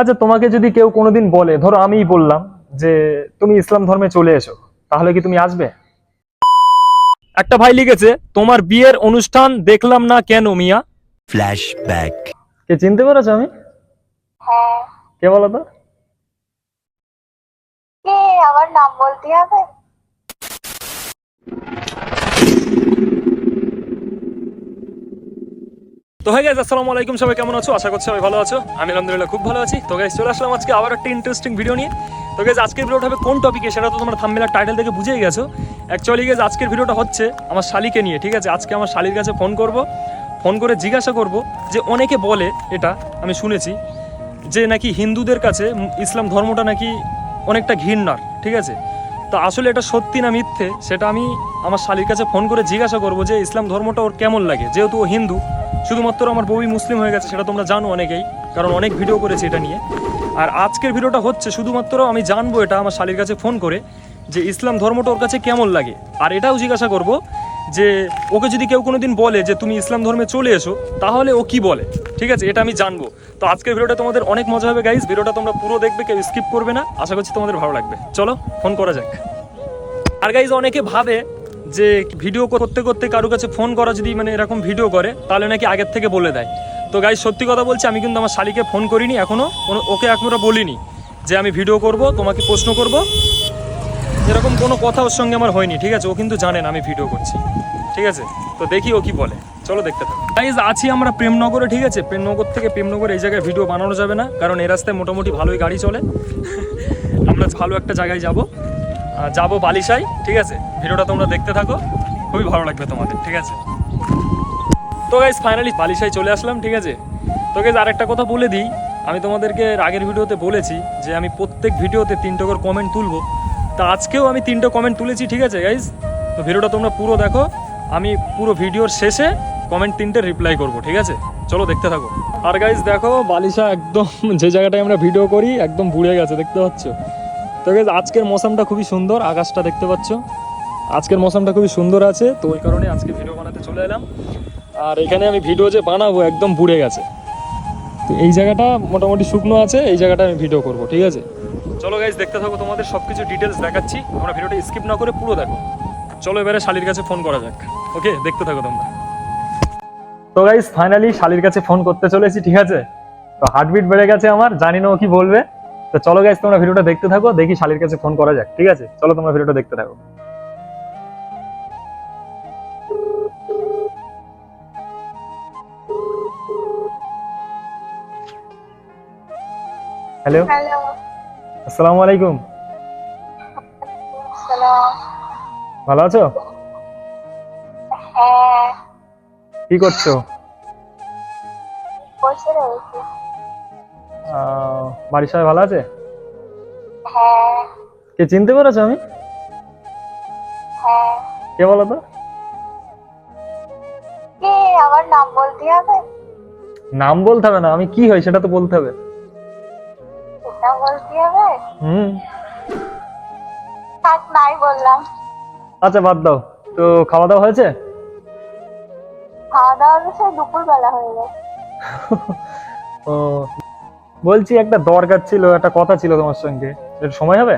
আচ্ছা তোমাকে যদি কেউ কোনোদিন বলে ধরো আমিই বললাম যে তুমি ইসলাম ধর্মে চলে এসো তাহলে কি তুমি আসবে? একটা ভাই লিখেছে তোমার বিয়ের অনুষ্ঠান দেখলাম না কেন মিয়া? ফ্ল্যাশব্যাক কে চিনতে পেরেছ আমি? হ্যাঁ। কে বলো তো? কে আমার নাম বলতে হবে? তো হয়ে গেছে আসসালামু আলাইকুম, সবাই কেমন আছো? আশা করছি সবাই ভালো আছো। আমি আলহামদুলিল্লাহ খুব ভালো আছি। তো গাইজ চলে আসলাম আজকে আবার একটা ইন্টারেস্টিং ভিডিও নিয়ে। তো গাইজ আজকের ভিডিওটা হবে কোন টপিকে সেটা তো তোমরা থাম্বনেল টাইটেল থেকে বুঝেই গেছো। অ্যাকচুয়ালি গাইজ আজকের ভিডিওটা হচ্ছে আমার শালিকে নিয়ে, ঠিক আছে? আজকে আমার শালির কাছে ফোন করব। ফোন করে জিজ্ঞাসা করব যে অনেকে বলে, এটা আমি শুনেছি, যে নাকি হিন্দুদের কাছে ইসলাম ধর্মটা নাকি অনেকটা ঘৃণার ঠিক আছে? তো আসলে এটা সত্যি না মিথ্যে, সেটা আমি আমার শালির কাছে ফোন করে জিজ্ঞাসা করব যে ইসলাম ধর্মটা ওর কেমন লাগে? যেহেতু ও হিন্দু শুধুমাত্র আমার বউই মুসলিম হয়ে গেছে, সেটা তোমরা জানো অনেকেই, কারণ অনেক ভিডিও করেছি এটা নিয়ে। আর আজকের ভিডিওটা হচ্ছে শুধুমাত্র আমি জানব এটা আমার শালির কাছে ফোন করে, যে ইসলাম ধর্মটা ওর কাছে কেমন লাগে? আর এটাও জিজ্ঞাসা করব, যে ওকে যদি কেউ কোনোদিন বলে যে তুমি ইসলাম ধর্মে চলে এসো, তাহলে ও কি বলে? ঠিক আছে, এটা আমি জানব। তো আজকের ভিডিওটা তোমাদের অনেক মজা হবে গাইজ ভিডিওটা তোমরা পুরো দেখবে, কেউ স্কিপ করবে না। আশা করছি তোমাদের ভালো লাগবে। চলো, ফোন করা যাক। আর গাইজ অনেকে ভাবে যে ভিডিও করতে করতে কারও কাছে ফোন করা যদি মানে এরকম ভিডিও করে, তাহলে নাকি আগের থেকে বলে দেয়। তো গাইজ সত্যি কথা বলছি, আমি কিন্তু আমার শালিকে ফোন করিনি এখনও ওকে এখনও বলিনি যে আমি ভিডিও করব, তোমাকে প্রশ্ন করব। এরকম কোনো কথা ওর সঙ্গে আমার হয়নি, ঠিক আছে? ও কিন্তু জানেন আমি ভিডিও করছি, ঠিক আছে? তো দেখি ও কি বলে। চলো দেখতে থাকো। গাইজ আছি আমরা প্রেমনগরে, ঠিক আছে? প্রেমনগর থেকে প্রেমনগর এই জায়গায় ভিডিও বানানো যাবে না, কারণ এই রাস্তায় মোটামুটি ভালোই গাড়ি চলে। আমরা ভালো একটা জায়গায় যাব। যাব বালিশাই, ঠিক আছে? ভিডিওটা তোমরা দেখতে থাকো, খুবই ভালো লাগবে তোমাদের, ঠিক আছে? তো গাইজ ফাইনালি বালিশাই চলে আসলাম, ঠিক আছে? তো গাইজ আরেকটা কথা বলে দিই, আমি তোমাদেরকে আগের ভিডিওতে বলেছি যে আমি প্রত্যেক ভিডিওতে তিনটে করে কমেন্ট তুলবো। তা আজকেও আমি তিনটে কমেন্ট তুলেছি, ঠিক আছে গাইজ তো ভিডিওটা তোমরা পুরো দেখো, আমি পুরো ভিডিওর শেষে কমেন্ট তিনটে রিপ্লাই করব, ঠিক আছে? চলো দেখতে থাকো। আর গাইজ দেখো, বালিশা একদম, যে জায়গাটায় আমরা ভিডিও করি, একদম বুড়ে গেছে, দেখতে পাচ্ছ? তো আজকের মৌসামটা খুবই সুন্দর, আকাশটা দেখতে পাচ্ছ। আজকের মৌসামটা খুবই সুন্দর আছে, তো ওই কারণে আজকে ভিডিও বানাতে চলে এলাম। আর এখানে আমি ভিডিও যে বানাবো, একদম বুড়ে গেছে। তো এই জায়গাটা মোটামুটি শুকনো আছে, এই জায়গাটা আমি ভিডিও করব, ঠিক আছে? চলো গাইজ দেখতে থাকো, তোমাদের সব কিছু ডিটেলস দেখাচ্ছি তোমরা ভিডিওটা স্কিপ না করে পুরো দেখো। চলো এবারে শালির কাছে ফোন করা যাক। ওকে দেখতে থাকো তোমরা। তো গাইজ ফাইনালি শালির কাছে ফোন করতে চলেছি, ঠিক আছে? তো হার্টবিট বেড়ে গেছে আমার, জানি না ও কি বলবে। তো চলো গাইজ তোমরা ভিডিওটা দেখতে থাকো দেখি শালির কাছে ফোন করা যাক ঠিক আছে? চলো তোমরা ভিডিওটা দেখতে থাকো। হ্যালো হ্যালো আসসালামু আলাইকুম। ভালো আছো? হ্যাঁ। কি করছ? বসে রয়েছি। আহ, বাড়ির সবাই ভালো আছে? হ্যাঁ। কে চিনতে পেরেছ আমি? হ্যাঁ। কে বলো তো? আমার নাম বলতে হবে? নাম বলতে হবে না আমি কি হই সেটা তো বলতে হবে। সেটা বলতে হবে? হুম। থাক নাই বললাম। আচ্ছা বাদ দাও। তো খাওয়া দাওয়া হয়েছে? খাওয়া দাওয়া তো সেই দুপুর বেলা হয়ে গেছে। ও বলছি একটা দরকার ছিল একটা কথা ছিল তোমার সঙ্গে। একটু সময় হবে?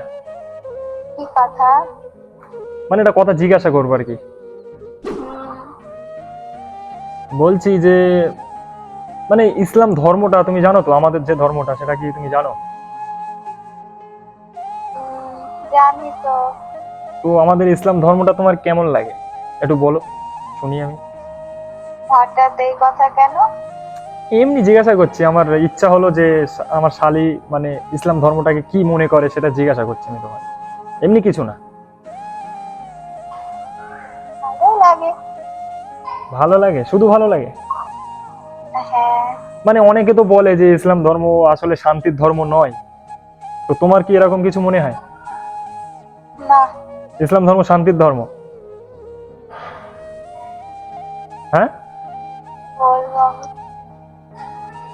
কি কথা? মানে একটা কথা জিজ্ঞাসা করব আর কি। বলছি যে মানে ইসলাম ধর্মটা তুমি জানো তো আমাদের যে ধর্মটা সেটা কি তুমি জানো? জানি তো। তো আমাদের ইসলাম ধর্মটা তোমার কেমন লাগে? একটু বলো শুনি আমি। হঠাৎ এই কথা কেন? এমনি জিজ্ঞাসা করছি আমার ইচ্ছা হলো যে আমার শালি মানে ইসলাম ধর্মটাকে কি মনে করে সেটা জিজ্ঞাসা করছি আমি তোমার এমনি কিছু না। ভালো লাগে। শুধু ভালো লাগে? হ্যাঁ। মানে অনেকে তো বলে যে ইসলাম ধর্ম আসলে শান্তির ধর্ম নয়। তো তোমার কি এরকম কিছু মনে হয়? ইসলাম ধর্ম শান্তির ধর্ম?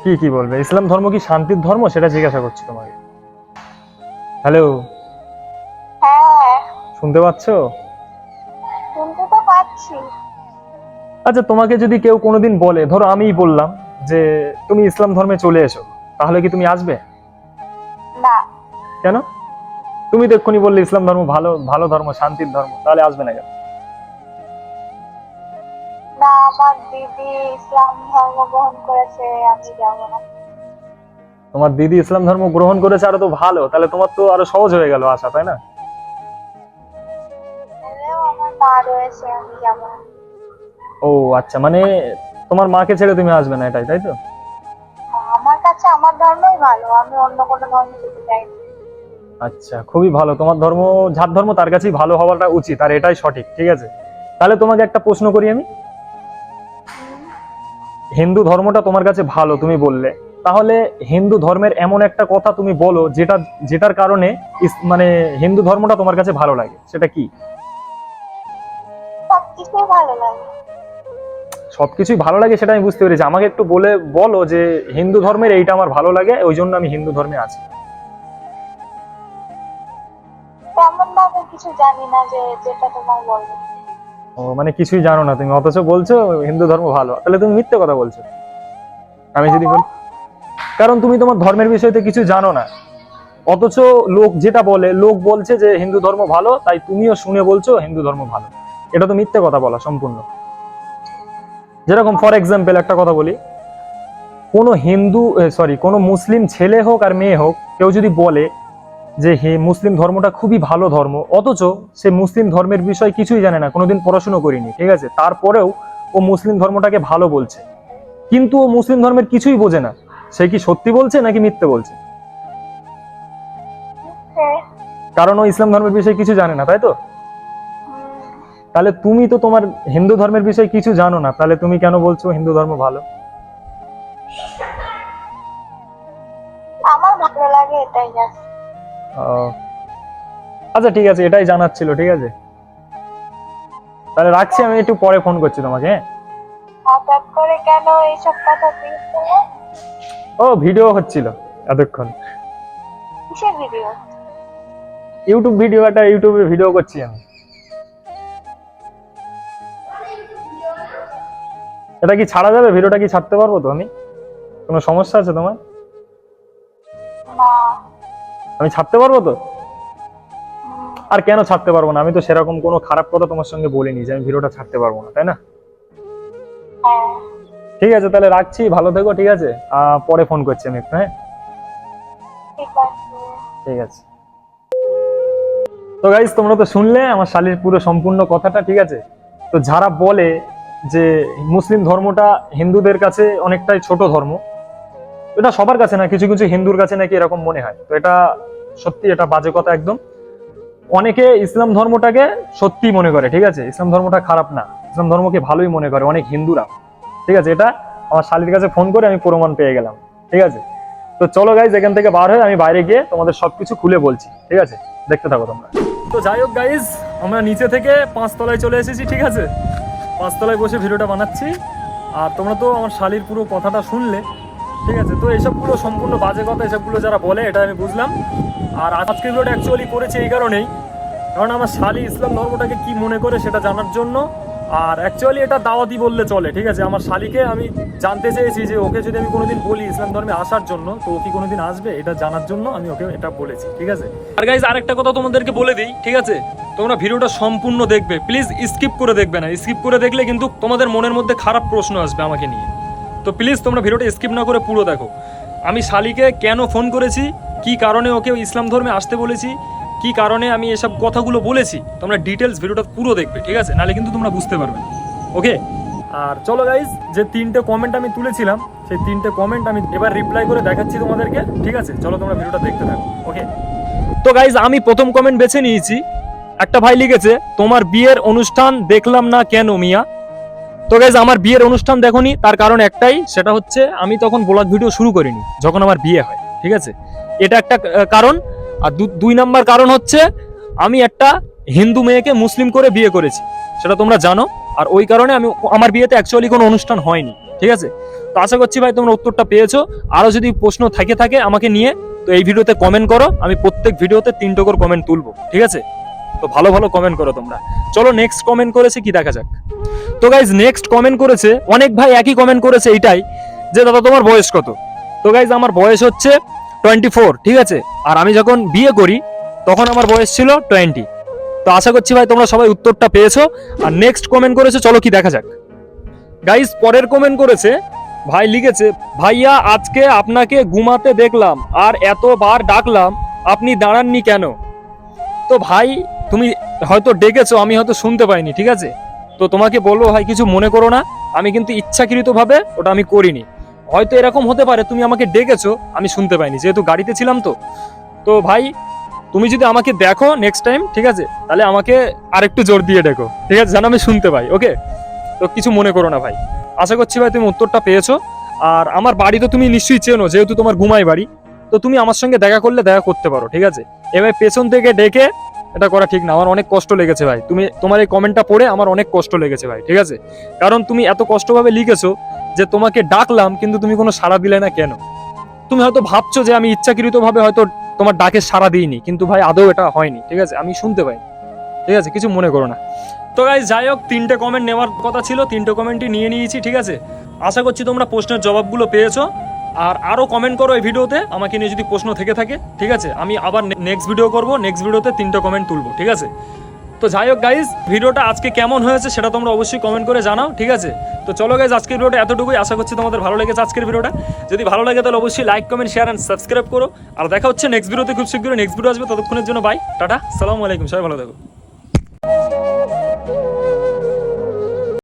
কি কি বলবে? ইসলাম ধর্ম কি শান্তির ধর্ম? সেটা জিজ্ঞাসা করছি তোমাকে। হ্যালো হ্যাঁ। শুনতে পাচ্ছো? শুনতে তো পাচ্ছি। আচ্ছা তোমাকে যদি কেউ কোনোদিন বলে ধরো আমিই বললাম যে তুমি ইসলাম ধর্মে চলে এসো তাহলে কি তুমি আসবে? না। কেন? তুমি তো এক্ষুনি বললে ইসলাম ধর্ম ভালো ভালো ধর্ম শান্তির ধর্ম তাহলে আসবে না কেন? আমার দিদি ইসলাম ধর্ম গ্রহণ করেছে আমি যাব না। তোমার দিদি ইসলাম ধর্ম গ্রহণ করেছে আরও তো ভালো। তাহলে তোমার তো আরও সহজ হয়ে গেল আশা তাই না? আমার মা রয়েছে আমি যাব না। ও আচ্ছা মানে তোমার মাকে ছেড়ে তুমি আসবে না এটাই তাই তো? আমার কাছে আমার ধর্মই ভালো আমি অন্য কোনো ধর্ম যেতে চাই না। আচ্ছা খুবই ভালো। তোমার ধর্ম যার ধর্ম তার কাছেই ভালো হওয়াটা উচিত আর এটাই সঠিক ঠিক আছে? তাহলে তোমাকে একটা প্রশ্ন করি আমি। হিন্দু ধর্মটা তোমার কাছে ভালো তুমি বললে। তাহলে হিন্দু ধর্মের এমন একটা কথা তুমি বলো যেটা যেটার কারণে মানে হিন্দু ধর্মটা তোমার কাছে ভালো লাগে। সেটা কি? সবকিছুই ভালো লাগে। সেটা আমি বুঝতে পেরেছি। আমাকে একটু বলে বলো যে হিন্দু ধর্মের এইটা আমার ভালো লাগে ওই জন্য আমি হিন্দু ধর্মে আছি। তেমন ভাবে কিছু জানি না যে যেটা তোমার বলব ও মানে কিছুই জানো না তুমি, অথচ বলছো হিন্দু ধর্ম ভালো। তাহলে তুমি মিথ্যে কথা বলছো। আমি যদি বলি, কারণ তুমি তোমার ধর্মের বিষয়তে কিছু জানো না। অথচ লোক যেটা বলে, লোক বলছে যে হিন্দু ধর্ম ভালো, তাই তুমিও শুনে বলছো হিন্দু ধর্ম ভালো। এটা তো মিথ্যে কথা বলা সম্পূর্ণ। যেরকম ফর এক্সাম্পল একটা কথা বলি, কোনো হিন্দু সরি কোনো মুসলিম ছেলে হোক আর মেয়ে হোক, কেউ যদি বলে যে হে মুসলিম ধর্মটা খুবই ভালো ধর্ম, অথচ সে মুসলিম ধর্মের বিষয় কিছুই জানে না, কোনোদিন পড়াশুনো করিনি, ঠিক আছে? তারপরেও ও মুসলিম ধর্মটাকে ভালো বলছে। কিন্তু ও মুসলিম ধর্মের কিছুই বোঝে না। সে কি সত্যি বলছে নাকি মিথ্যে বলছে? কারণ ও ইসলাম ধর্মের বিষয়ে কিছু জানে না, তাই তো? তাহলে তুমি তো তোমার হিন্দু ধর্মের বিষয়ে কিছু জানো না, তাহলে তুমি কেন বলছো হিন্দু ধর্ম ভালো? আমার ভালো লাগে এটাই জাস্ট। আচ্ছা ঠিক আছে এটাই জানার ছিল ঠিক আছে? তাহলে রাখছি আমি একটু পরে ফোন করছি তোমাকে হ্যাঁ? হঠাৎ করে কেন এইসব কথা ও ভিডিও হচ্ছিল এতক্ষণ। কিসের ভিডিও ইউটিউব ভিডিও একটা ইউটিউবে ভিডিও করছি আমি। এটা কি ছাড়া যাবে? ভিডিওটা কি ছাড়তে পারব তো আমি? কোনো সমস্যা আছে তোমার? আমি ছাড়তে পারব তো? আর কেন ছাড়তে পারব না? আমি তো সেরকম কোনো খারাপ কথা তোমার সঙ্গে বলিনি যে আমি ভিডিওটা ছাড়তে পারব না তাই না? ঠিক আছে তাহলে রাখছি ভালো থেকো ঠিক আছে? পরে ফোন করছি আমি একটু হ্যাঁ? ঠিক আছে। ঠিক আছে। তো গাইজ তোমরা তো শুনলে আমার শালির পুরো সম্পূর্ণ কথাটা ঠিক আছে? তো যারা বলে যে মুসলিম ধর্মটা হিন্দুদের কাছে অনেকটাই ছোট ধর্ম এটা সবার কাছে না কিছু কিছু হিন্দুর কাছে নাকি এরকম মনে হয়। তো এটা সত্যি এটা বাজে কথা একদম। অনেকে ইসলাম ধর্মটাকে সত্যি মনে করে, ঠিক আছে? ইসলাম ধর্মটা খারাপ না। ইসলাম ধর্মকে ভালোই মনে করে অনেক হিন্দুরা। ঠিক আছে? এটা আমার শালির কাছে ফোন করে আমি প্রমাণ পেয়ে গেলাম। ঠিক আছে? তো চলো গাইজ এখান থেকে বার হয়ে আমি বাইরে গিয়ে তোমাদের সবকিছু খুলে বলছি। ঠিক আছে? দেখতে থাকো তোমরা। তো যাই হোক গাইজ আমরা নিচে থেকে পাঁচতলায় চলে এসেছি, ঠিক আছে? পাঁচতলায় বসে ভিডিওটা বানাচ্ছি। আর তোমরা তো আমার শালির পুরো কথাটা শুনলে। ঠিক আছে, তো এসবগুলো সম্পূর্ণ বাজে কথা, এসবগুলো যারা বলে, এটা আমি বুঝলাম। আর আজকের ভিডিওটা অ্যাকচুয়ালি করেছে এই কারণেই। কারণ আমার শালি ইসলাম ধর্মটাকে কি মনে করে সেটা জানার জন্য। আর অ্যাকচুয়ালি এটা দাওয়াতি বললে চলে, ঠিক আছে? আমার শালিকে আমি জানতে চেয়েছি যে ওকে যদি আমি কোনোদিন বলি ইসলাম ধর্মে আসার জন্য, তো ও কি কোনোদিন আসবে? এটা জানার জন্য আমি ওকে এটা বলেছি, ঠিক আছে? আর গাইজ আরেকটা কথা তোমাদেরকে বলে দিই, ঠিক আছে? তোমরা ভিডিওটা সম্পূর্ণ দেখবে। প্লিজ স্কিপ করে দেখবে না। স্কিপ করে দেখলে কিন্তু তোমাদের মনের মধ্যে খারাপ প্রশ্ন আসবে আমাকে নিয়ে। তো প্লিজ তোমরা ভিডিওটা স্কিপ না করে পুরো দেখো। আমি শালিকে কেন ফোন করেছি? কি কারণে ওকে ইসলাম ধর্মে আসতে বলেছি? কি কারণে আমি এসব কথাগুলো বলেছি? তোমরা ডিটেলস ভিডিওটা পুরো দেখবে, ঠিক আছে? নাহলে কিন্তু তোমরা বুঝতে পারবে ওকে আর চলো গাইজ যে তিনটে কমেন্ট আমি তুলেছিলাম, সেই তিনটে কমেন্ট আমি এবার রিপ্লাই করে দেখাচ্ছি তোমাদেরকে, ঠিক আছে? চলো তোমরা ভিডিওটা দেখতে থাকো। ওকে তো গাইজ আমি প্রথম কমেন্ট বেছে নিয়েছি। একটা ভাই লিখেছে, তোমার বিয়ের অনুষ্ঠান দেখলাম না কেন মিয়া? তো গাইজ আমার বিয়ের অনুষ্ঠান দেখোনি, তার কারণ একটাই, সেটা হচ্ছে আমি তখন ব্লগ ভিডিও শুরু করিনি, যখন আমার বিয়ে হয়, ঠিক আছে? এটা একটা কারণ, আর দুই নাম্বার কারণ হচ্ছে, আমি একটা হিন্দু মেয়েকে মুসলিম করে বিয়ে করেছি, সেটা তোমরা জানো, আর ওই কারণে আমি, আমার বিয়েতে অ্যাকচুয়ালি কোনো অনুষ্ঠান হয়নি, ঠিক আছে? তো আশা করছি ভাই, তোমরা উত্তরটা পেয়েছ, আরও যদি প্রশ্ন থাকে থাকে আমাকে নিয়ে, তো এই ভিডিওতে কমেন্ট করো, আমি প্রত্যেক ভিডিওতে তিনটে করে কমেন্ট তুলবো, ঠিক আছে? তো ভালো ভালো কমেন্ট করো তোমরা। চলো নেক্সট কমেন্ট করেছে, কি দেখা যাক। তো গাইজ নেক্সট কমেন্ট করেছে, অনেক ভাই একই কমেন্ট করেছে এইটাই, যে দাদা তোমার বয়স কত? তো গাইজ আমার বয়স হচ্ছে টোয়েন্টি ফোর ঠিক আছে? আর আমি যখন বিয়ে করি, তখন আমার বয়স ছিল টোয়েন্টি তো আশা করছি ভাই তোমরা সবাই উত্তরটা পেয়েছ। আর নেক্সট কমেন্ট করেছ, চলো কি দেখা যাক। গাইজ পরের কমেন্ট করেছে, ভাই লিখেছে, ভাইয়া, আজকে আপনাকে ঘুমাতে দেখলাম, আর এতবার ডাকলাম, আপনি দাঁড়াননি কেন? তো ভাই, তুমি হয়তো ডেকেছো, আমি হয়তো শুনতে পাইনি, ঠিক আছে? তো তোমাকে বলব ভাই, কিছু মনে করো না। আমি কিন্তু ইচ্ছাকৃতভাবে ওটা আমি করিনি। হয়তো এরকম হতে পারে, তুমি আমাকে ডেকেছো, আমি শুনতে পাইনি, যেহেতু গাড়িতে ছিলাম তো। তো ভাই, তুমি যদি আমাকে দেখো নেক্সট টাইম ঠিক আছে? তাহলে আমাকে আরেকটু জোর দিয়ে ডেকো, ঠিক আছে? যেন আমি শুনতে পাই ওকে তো কিছু মনে করো না ভাই। আশা করছি ভাই, তুমি উত্তরটা পেয়েছ। আর আমার বাড়ি তো তুমি নিশ্চয়ই চেনো, যেহেতু তোমার ঘুমাই বাড়ি। তো তুমি আমার সঙ্গে দেখা করলে দেখা করতে পারো, ঠিক আছে? এবার পেছন থেকে ডেকে এটা করা ঠিক না, আমার অনেক কষ্ট লেগেছে ভাই। তুমি, তোমার এই কমেন্টটা পড়ে আমার অনেক কষ্ট লেগেছে ভাই, ঠিক আছে? কারণ তুমি এত কষ্টভাবে লিখেছো যে তোমাকে ডাকলাম, কিন্তু তুমি কোনো সাড়া দিলে না কেন? তুমি হয়তো ভাবছ যে আমি ইচ্ছাকৃতভাবে হয়তো তোমার ডাকে সাড়া দিইনি, কিন্তু ভাই আদৌ এটা হয়নি, ঠিক আছে? আমি শুনতে পাই ঠিক আছে? কিছু মনে করো না। তো গাইজ যাই হোক, তিনটে কমেন্ট নেওয়ার কথা ছিল, তিনটে কমেন্টই নিয়ে নিয়েছি, ঠিক আছে? আশা করছি তোমরা প্রশ্নের জবাবগুলো পেয়েছ। আর আরও কমেন্ট করো এই ভিডিওতে, আমাকে নিয়ে যদি প্রশ্ন থেকে থাকে, ঠিক আছে? আমি আবার নেক্সট ভিডিও করব নেক্সট ভিডিওতে তিনটে কমেন্ট তুলবো, ঠিক আছে? তো যাই হোক গাইজ ভিডিওটা আজকে কেমন হয়েছে সেটা তোমরা অবশ্যই কমেন্ট করে জানাও, ঠিক আছে? তো চলো গাইজ আজকের ভিডিওটা এতটুকুই। আশা করছি তোমাদের ভালো লেগেছে আজকের ভিডিওটা যদি ভালো লাগে তাহলে অবশ্যই like comment share and subscribe করো। আর দেখা হচ্ছে নেক্সট ভিডিওতে খুব শীঘ্রই। নেক্সট ভিডিও আসবে ততক্ষণের জন্য বাই টাটা, সালামু আলাইকুম, সবাই ভালো থাকো।